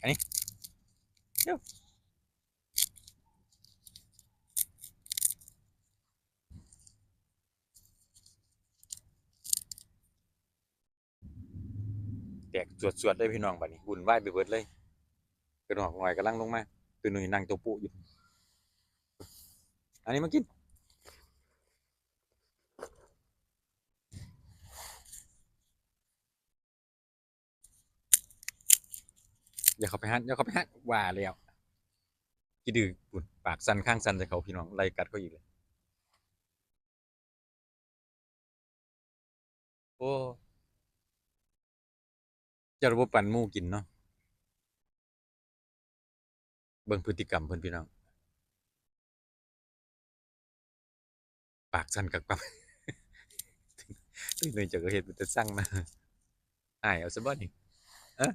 อันนี้เร็วแตกสวดๆเลยพี่น้องบัดนี้วุ่นวายไปเบิดเลยกระดอกหน่อยกำลังลงมาตัวหนุ่ยนั่งตัวปุอยู่อันนี้มากิน อย่าเข้าไปฮัดอย่าเข้าไปฮัดว่าแล้วกี่ดื้อปุ่นปากสั่นข้างสั่นใส่เขาพี่น้องไล่กัดเขาอีกเลยโอ้เจะระบบปันหมูกินเนาะเบิ่งพฤติกรรมเพิ่นพี่น้องปากสั่นกักปั๊บตึงเลยจะก็เฮ็ดมันจะสั่งมาอายเอาซะบ่นี่เอ้อ